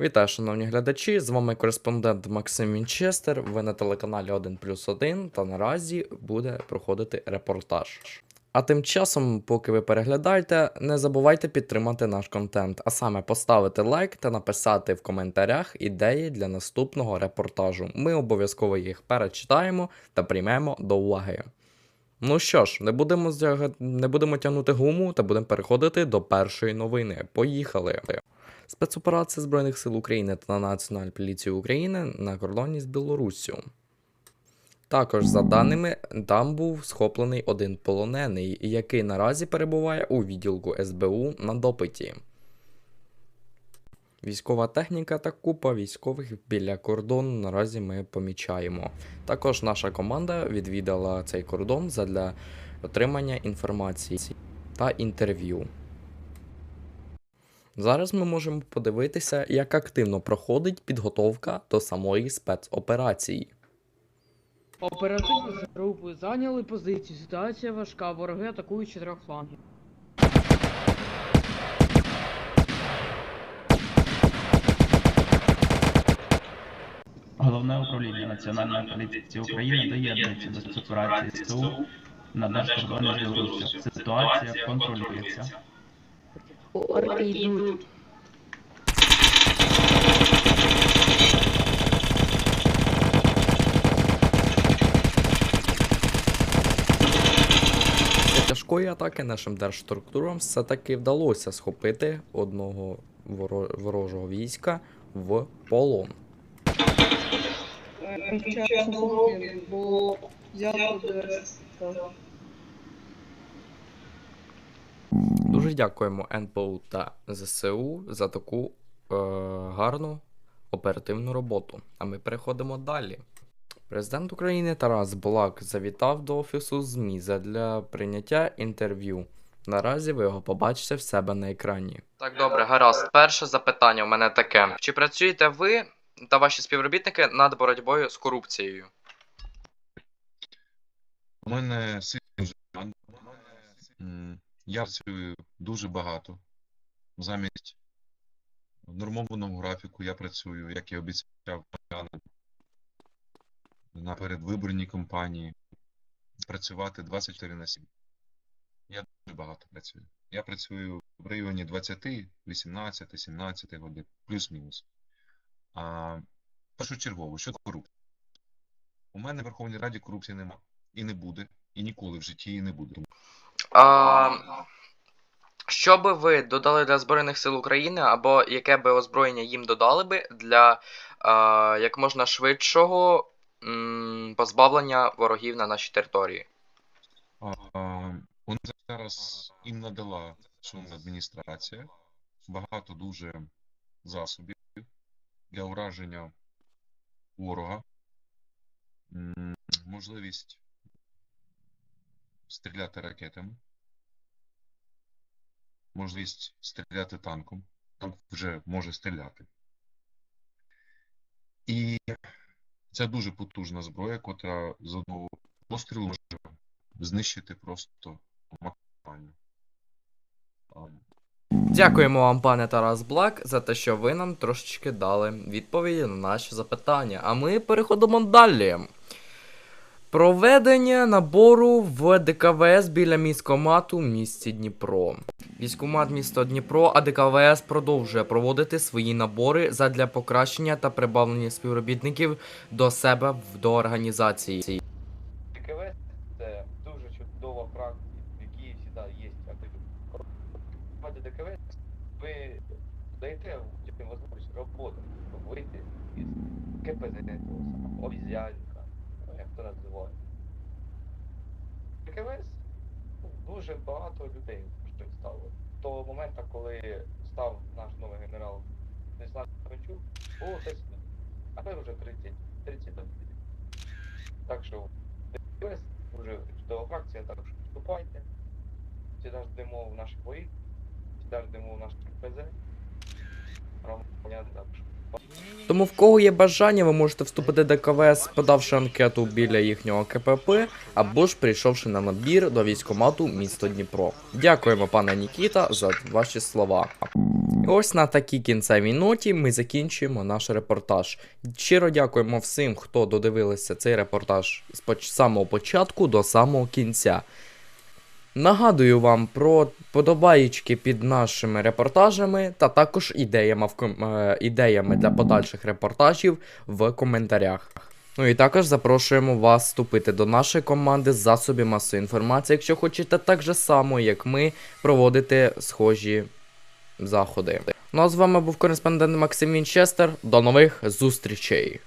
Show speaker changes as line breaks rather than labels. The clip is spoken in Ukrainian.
Вітаю, шановні глядачі! З вами кореспондент Максим Вінчестер. Ви на телеканалі 1 плюс 1 та наразі буде проходити репортаж. А тим часом, поки ви переглядаєте, не забувайте підтримати наш контент, а саме поставити лайк та написати в коментарях ідеї для наступного репортажу. Ми обов'язково їх перечитаємо та приймемо до уваги. Ну що ж, не будемо, зтяга- не будемо тягнути гуму та будемо переходити до першої новини. Поїхали! Спецоперація Збройних сил України та Національної поліції України на кордоні з Білоруссю. Також, за даними, там був схоплений один полонений, який наразі перебуває у відділку СБУ на допиті. Військова техніка та купа військових біля кордону наразі ми помічаємо. Також наша команда відвідала цей кордон задля отримання інформації та інтерв'ю. Зараз ми можемо подивитися, як активно проходить підготовка до самої спецоперації.
Оперативно групи зайняли позицію. Ситуація важка. Вороги атакують чотирьох флангів.
Головне управління Національної поліції України доєднується до спецоперації СУ на держкордоні з Білоруссю. Ситуація контролюється.
Орки йдуть.
Тяжкої атаки нашим держструктурам все-таки вдалося схопити одного ворожого війська в полон.
Бо десь.
Дуже дякуємо НПУ та ЗСУ за таку е, гарну оперативну роботу. А ми переходимо далі. Президент України Тарас Булак завітав до офісу ЗМІ для прийняття інтерв'ю. Наразі ви його побачите в себе на екрані. Так, добре, гаразд. Перше запитання у мене таке: чи працюєте ви та ваші співробітники над боротьбою з корупцією?
У мене сильний жан. Я працюю дуже багато. Замість нормованого графіку я працюю, як і обіцяв на передвиборній кампанії. Працювати 24 на 7. Я дуже багато працюю. Я працюю в районі 20, 18, 17 годин, плюс-мінус. А першочергово, щодо корупції. У мене в Верховній Раді корупції нема. І не буде, і ніколи в житті її не буде.
А, що би ви додали для Збройних сил України, або яке би озброєння їм додали би для а, як можна швидшого м, позбавлення ворогів на нашій території?
А, нас зараз їм надала адміністрація багато дуже засобів для ураження ворога, можливість стріляти ракетами, можливість стріляти танком. Танк вже може стріляти. І це дуже потужна зброя, котра з одного пострілу може знищити просто максимально.
Дякуємо вам, пане Тарас Блак, за те, що ви нам трошечки дали відповіді на наші запитання. А ми переходимо далі. Проведення набору в ДКВС біля міськомату в місті Дніпро. Військомат місто Дніпро, а ДКВС продовжує проводити свої набори задля покращення та прибавлення співробітників до себе до організації.
ДКВ це дуже чудова практика, в якій завжди є активні. Проти ДКВ ви даєте людям можливість роботи, вийти із КПЗ, того самого, обізянка, ну, як то називає. ДКВС ну, дуже багато людей що стало. До моменту, коли став наш новий генерал Станіслав Ковальчук, було 10 людей. А тепер вже 30, 30 людей. Так що ДКВС дуже чудова фракція, так що вступайте. Всегда ждемо в наші бої, всегда ждемо в наші КПЗ.
Тому в кого є бажання, ви можете вступити до КВС, подавши анкету біля їхнього КПП, або ж прийшовши на набір до військомату місто Дніпро. Дякуємо, пане Нікіта, за ваші слова. Ось на такій кінцевій ноті ми закінчуємо наш репортаж. Щиро дякуємо всім, хто додивилися цей репортаж з самого початку до самого кінця. Нагадую вам про подобаєчки під нашими репортажами та також ідеями, в ком- е, ідеями для подальших репортажів в коментарях. Ну і також запрошуємо вас вступити до нашої команди з засобів масової інформації, якщо хочете так же само, як ми, проводити схожі заходи. Ну а з вами був кореспондент Максим Вінчестер. До нових зустрічей!